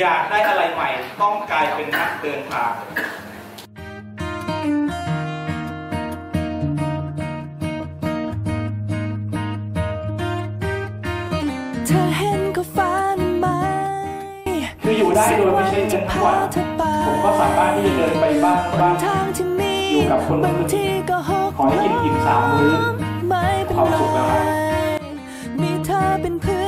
อยากได้อะไรใหม่ ต้องกลายเป็นนักเดินทางเธอเห็นก็ฟ้านั้นไหมคืออยู่ได้โดยไม่ใช้เงินทั้งวันผมก็สามารถที่จะเดินไปบ้านบ้านทางที่มีอยู่กับคนอื่นบางทีก็หกขอให้กินอิ่มสามมื้อไม่เป็นความไรสุขแล้วครับมีเธอเป็นเพื่อน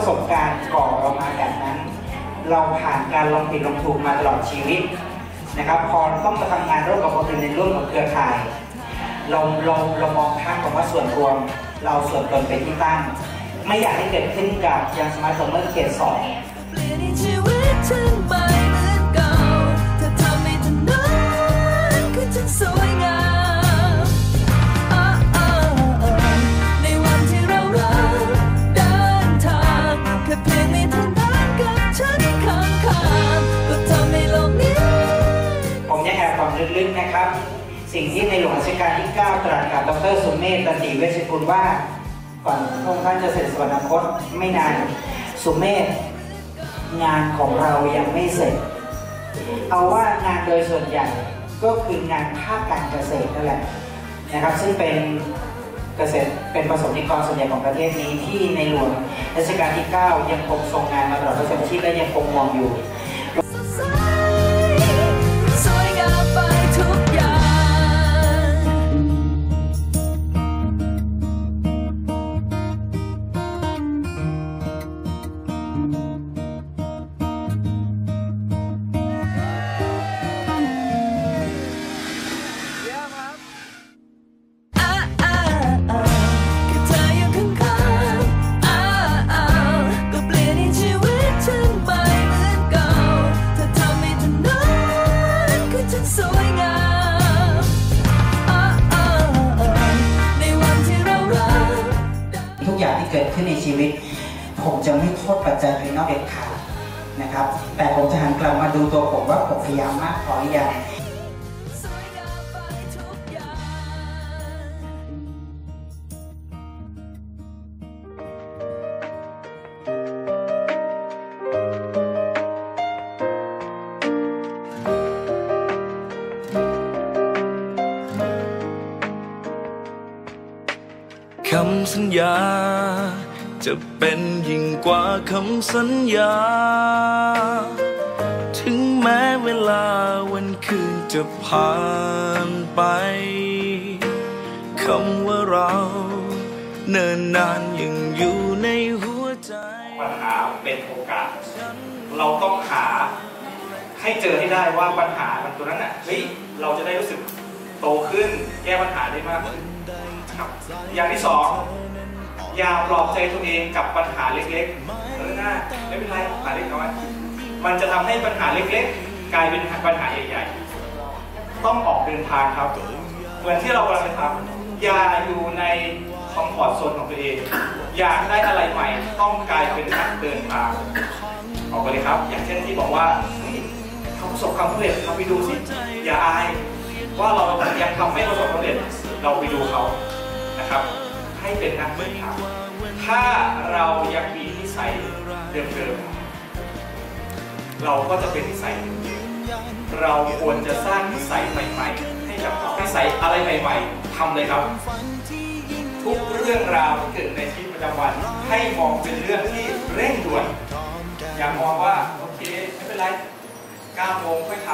ประสบการณ์ก่อเรามาแบบนั้น เราผ่านการลองผิดลองถูกมาตลอดชีวิตนะครับ พอต้องมาทำงานร่วมกับคนอื่นในร่วมกับเครือข่าย เราเราเรามองภาพของว่าส่วนรวม เราส่วนตนเป็นที่ตั้ง ไม่อยากให้เกิดขึ้นกับยังสมาร์ทโฟนเมื่อเขตสอง กาลที่ 9 ตรัสกับดรสุเมธตันติเวชกุลว่า ก่อนพระองค์ท่านจะเสร็จสวรรคตไม่นาน สุเมธงานของเรายังไม่เสร็จ เอาว่างานโดยส่วนใหญ่ก็คืองานภาคการเกษตรนั่นแหละนะครับ ซึ่งเป็นเกษตรเป็นประสบนิกรส่วนใหญ่ของประเทศนี้ที่ในหลวงรัชกาลที่ 9 ยังคงทรงงานมาตลอดพระชนชีพและยังคงมองอยู่ เกิดขึ้นในชีวิต ผมจะไม่โทษปัจจัยภายนอกเด็ดขาดนะครับ แต่ผมจะหันกลับมาดูตัวผมว่าผมพยายามมากพอหรือยังคำสัญญา จะเป็นยิ่งกว่าคำสัญญา ถึงแม้เวลาวันคืนจะผ่านไปคำว่าเราเนิ่นนานยังอยู่ในหัวใจ ปัญหาเป็นโอกาส เราต้องหาให้เจอให้ได้ว่าปัญหามันตัวนั้นน่ะเฮ้ยเราจะได้รู้สึกโตขึ้นแก้ปัญหาได้มากขึ้นครับอย่างที่สอง อย่าปลอบใจตัวเองกับปัญหาเล็กๆเออหน้าไม่เป็นไรปัญหาเล็กน้อยมันจะทำให้ปัญหาเล็กๆ กลายเป็นปัญหาใหญ่ๆ ต้องออกเดินทางครับ เหมือนที่เรากำลังจะทำอย่าอยู่ในคอมฟอร์ทโซนของตัวเอง อยากได้อะไรใหม่ ต้องกลายเป็นนักเดินทาง ออกไปเลยครับ อย่างเช่นที่บอกว่าเฮ้ยทำประสบความสำเร็จเราไปดูสิ อย่าอาย ว่าเรายังทำไม่ประสบความสำเร็จ เราไปดูเขานะครับ ให้เป็นนักเดินทางถ้าเรายังมีนิสัยเดิมๆ เราก็จะเป็นนิสัย เราควรจะสร้างนิสัยใหม่ๆ ให้กับนิสัยอะไรใหม่ๆทำเลยครับ ทุกเรื่องราวที่เกิดในชีวิตประจำวัน ให้มองเป็นเรื่องที่เร่งด่วน อย่ามองว่าโอเคไม่เป็นไร9โมงค่อยท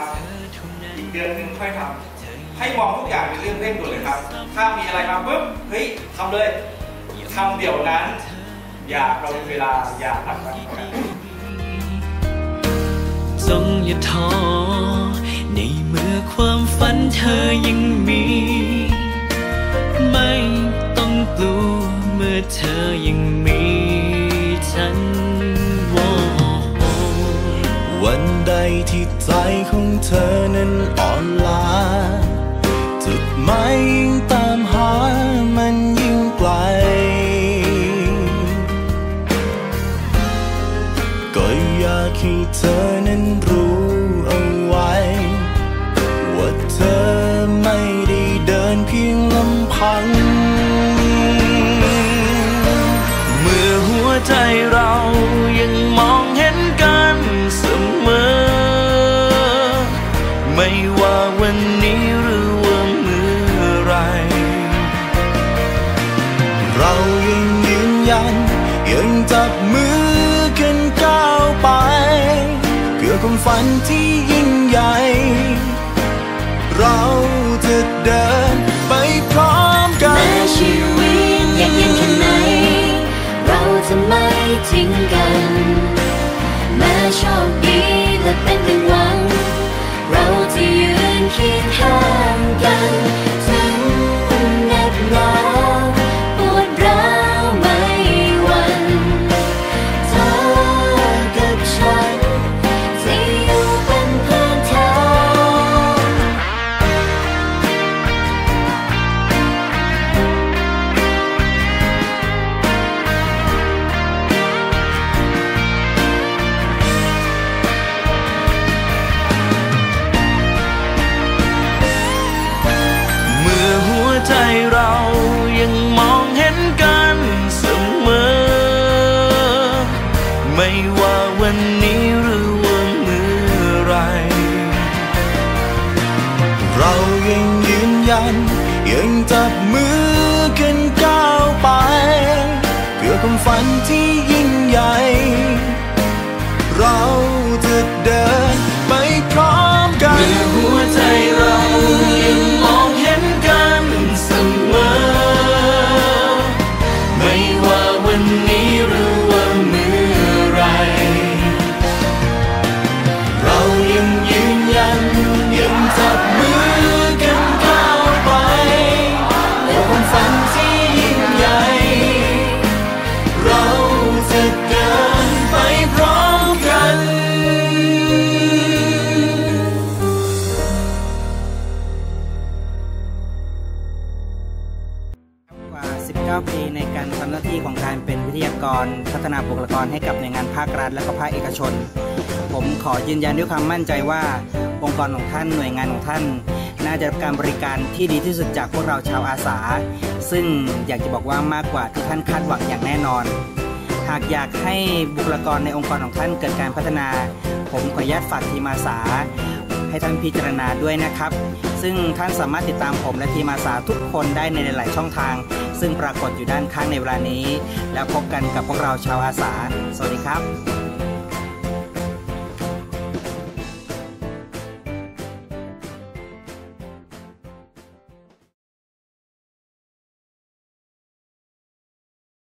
ำอีกเดือนหนึ่งค่อยทำ ให้มองทุกอย่างเป็นเรื่องเร่งด่วนเลยครับ ถ้ามีอะไรมาปุ๊บเฮ้ยทำเลยทำเดี๋ยวนั้น อย่าเราเวลาอย่าหลับมันจงอย่าท้อในเมื่อความฝันเธอยังมี ไม่ต้องกลัวเมื่อเธอยังมีฉันโว้วันใดที่ใจของเธอนั้นอ่อน ล้าจุดหมายยิ่งตามหามันยิ่งไกล ก็อยากให้เธอนั้นรู้เอาไว้ ว่าเธอไม่ได้เดินเพียงลำพัง เมื่อหัวใจเรายังมองเห็นกันเสมอ ไม่ว่าวัน ฝันที่ยิ่งใหญ่ เราจะเดินไปพร้อมกันแม้ชีวิตยังเย็นแค่ไหน เราจะไม่ทิ้ง เรายังยืนยัน ยังจับมือกันก้าวไป เพื่อความฝันที่ยิ่งใหญ่ เรา ฐและก็ภาคเอกชน ผมขอยืนยันด้วยความมั่นใจว่า องค์กรของท่านหน่วยงานของท่าน น่าจะรับการบริการที่ดีที่สุดจากพวกเราชาวอาสา ซึ่งอยากจะบอกว่ามากกว่าที่ท่านคาดหวังอย่างแน่นอน หากอยากให้บุคลากรในองค์กรของท่านเกิดการพัฒนา ผมขออนุญาตฝากทีมอาสา ให้ท่านพิจารณาด้วยนะครับ ซึ่งท่านสามารถติดตามผมและทีมอาสาทุกคนได้ในหลาย ๆ ช่องทาง ซึ่งปรากฏอยู่ด้านข้างในเวลานี้ แล้วพบกันกับพวกเราชาวอาสา สวัสดีครับ